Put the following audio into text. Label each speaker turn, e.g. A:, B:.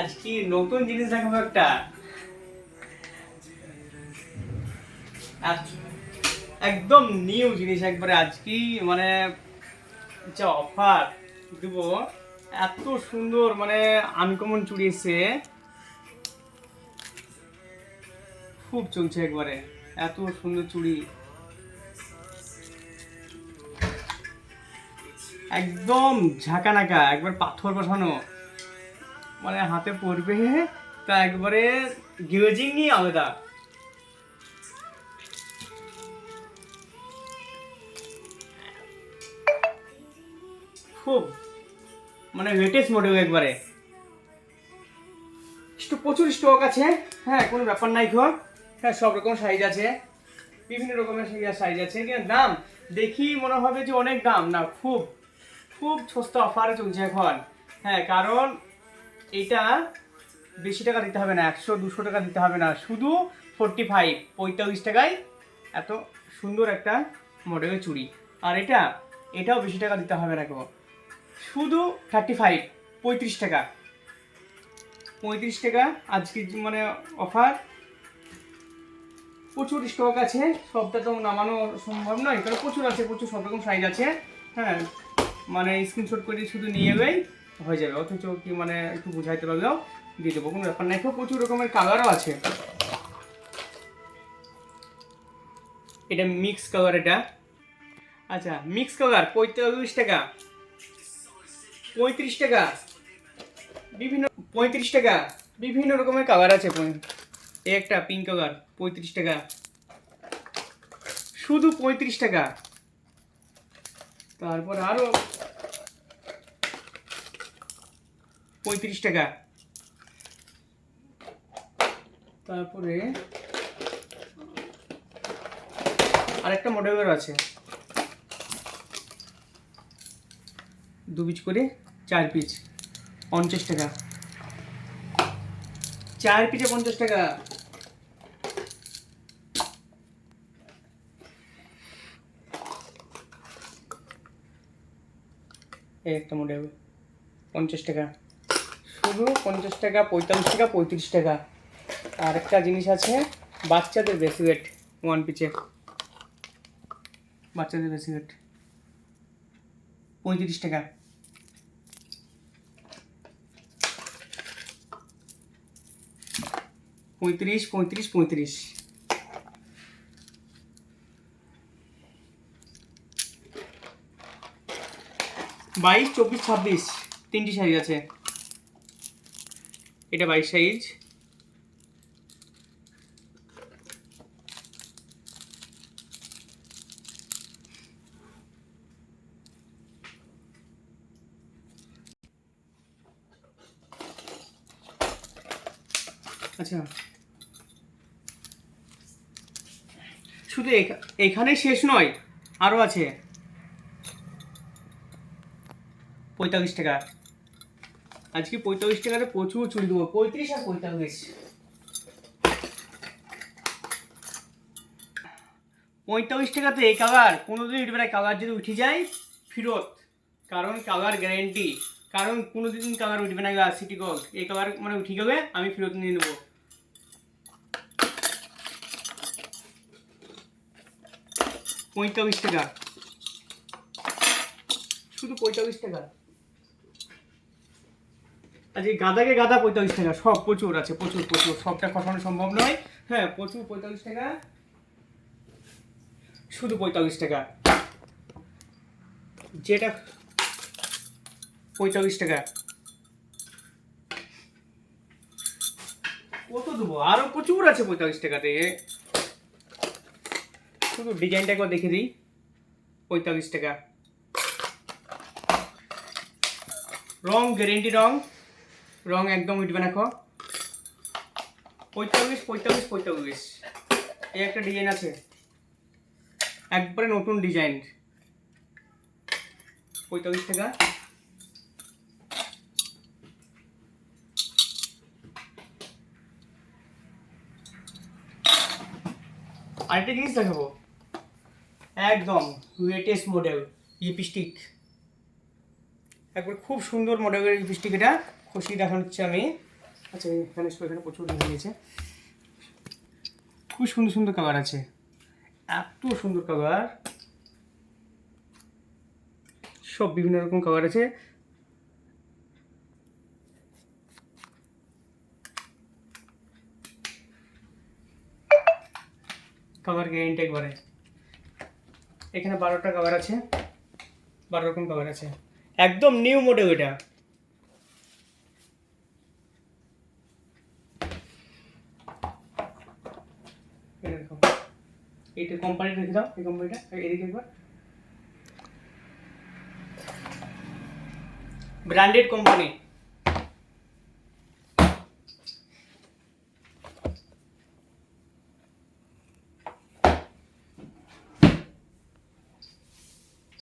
A: আজ কি নতুন জিনিস দেখাবো একটা। একদম নিউ জিনিস, একবারে আজকে মানে যা অফার দেব, এত সুন্দর মানে আনকমন চুড়ি এসছে। খুব চলছে একবারে, এত সুন্দর চুড়ি। একদম ঝাঁকানাকা, একবার পাথর বসানো। মানে হাতে পড়বে, তা একবারে গিউজিং নিয়ে আলাদা। খুব মানে লেটেস্ট মডেল একবারে। প্রচুর স্টক আছে হ্যাঁ কোনো ব্যাপার নাই খো হ্যাঁ সব রকম সাইজ আছে। বিভিন্ন রকমের সাইজ আছে কিন্তু দাম, দেখি মনে হবে যে অনেক দাম। না, খুব খুব সস্তা অফারে চলছে এখন। হ্যাঁ কারণ এটা বেশি টাকা দিতে হবে না, একশো, দুশো টাকা দিতে হবে না। শুধু ফোরটি ফাইভ পঁয়তাল্লিশ টাকায় এত সুন্দর একটা মডেলের চুড়ি। আর এটা, এটাও বেশি টাকা দিতে হবে না কেউ শুধু থার্টি ফাইভ পঁয়ত্রিশ টাকা। পঁয়ত্রিশ টাকা আজকে মানে অফার প্রচুর স্টক আছে, সবটা তো নামানো সম্ভব নয়, কারণ প্রচুর আছে, প্রচুর সব রকম সাইজ আছে। হ্যাঁ মানে স্ক্রিনশট করে শুধু নিয়ে এলেই হয়ে যাবে। অথচ কি মানে একটু বুঝাইতে পারলেও দিয়ে দেবো, কোনো ব্যাপার নাই প্রচুর রকমের কালারও আছে। এটা মিক্স কালার এটা। আচ্ছা মিক্স কালার পঁয়তাল্লিশ টাকা। পঁয়ত্রিশ টাকা। বিভিন্ন, পঁয়ত্রিশ টাকা। বিভিন্ন রকমের কালার আছে একটা পিঙ্ক কালার পঁয়ত্রিশ টাকা। শুধু পঁয়ত্রিশ টাকা। তারপর আরও পঁয়ত্রিশ টাকা। তারপরে আরেকটা মডেলের আছে। দু পিস করে চার পিস পঞ্চাশ টাকা। চার পিসে পঞ্চাশ টাকা। এই একটা মডেল পঞ্চাশ টাকা। শুধু পঞ্চাশ টাকা, পঁয়তাল্লিশ টাকা, পঁয়ত্রিশ টাকা। আর একটা জিনিস আছে, বাচ্চাদের ব্রেসলেট ওয়ান পিচে বাচ্চাদের ব্রেসলেট পঁয়ত্রিশ টাকা। পঁয়ত্রিশ পঁয়ত্রিশ পঁয়ত্রিশ। বাইশ, চব্বিশ, ছাব্বিশ। তিনটি সাইজ আছে। এটা বাইশ সাইজ আচ্ছা। শুধু এখা- এখানে শেষ নয় আরও আছে। পঁয়তাল্লিশ টাকা। আজকে পঁয়তাল্লিশ টাকাতে প্রচুর চুরি দেবো, পঁয়ত্রিশ আর পঁয়তাল্লিশ। পঁয়তাল্লিশ টাকাতে এই কালার কোনোদিন উঠবে না কালার যদি উঠে যায়, ফেরত। কারণ কালার গ্যারেন্টি কারণ কোনোদিন কালার উঠবে না সিটি গোল্ড এই কালার মানে উঠে গেলে আমি ফেরত নিয়ে নেব। পঁয়তাল্লিশ টাকা। শুধু পঁয়তাল্লিশ টাকা। আজকে গাদাকে গাদা পঁয়তাল্লিশ টাকা, সব প্রচুর আছে, প্রচুর প্রচুর। সবটা খসানো সম্ভব নয়। হ্যাঁ প্রচুর পঁয়তাল্লিশ টাকা। শুধু পঁয়তাল্লিশ টাকা। যেটা পঁয়তাল্লিশ টাকা। কত দেবো? আরও প্রচুর আছে পঁয়তাল্লিশ টাকাতে। শুধু ডিজাইনটা একবার দেখে দিই। পঁয়তাল্লিশ টাকা। রং গ্যারেন্টি রং। রং একদম উঠবে না, খো। পঁয়তাল্লিশ পঁয়তাল্লিশ পঁয়তাল্লিশ। এই একটা ডিজাইন আছে। একবারে নতুন ডিজাইন পঁয়তাল্লিশ টাকা। আরেকটা জিনিস দেখাবো। একদম লেটেস্ট মডেল লিপস্টিক একবার খুব সুন্দর মডেলের লিপস্টিক এটা খুশি দেখানো হচ্ছে আমি। আচ্ছা এখানে এখানে প্রচুর নিয়েছে খুব সুন্দর সুন্দর কালার আছে। এত সুন্দর কালার সব বিভিন্ন রকম কালার আছে। কালার গ্যারেন্টি একবারে এখানে বারোটা কালার আছে। বারো রকম কালার আছে। একদম নিউ মোডে এই এইটা কোম্পানি রেখে দাও এই কোম্পানিটা এদিকে একবার। Branded company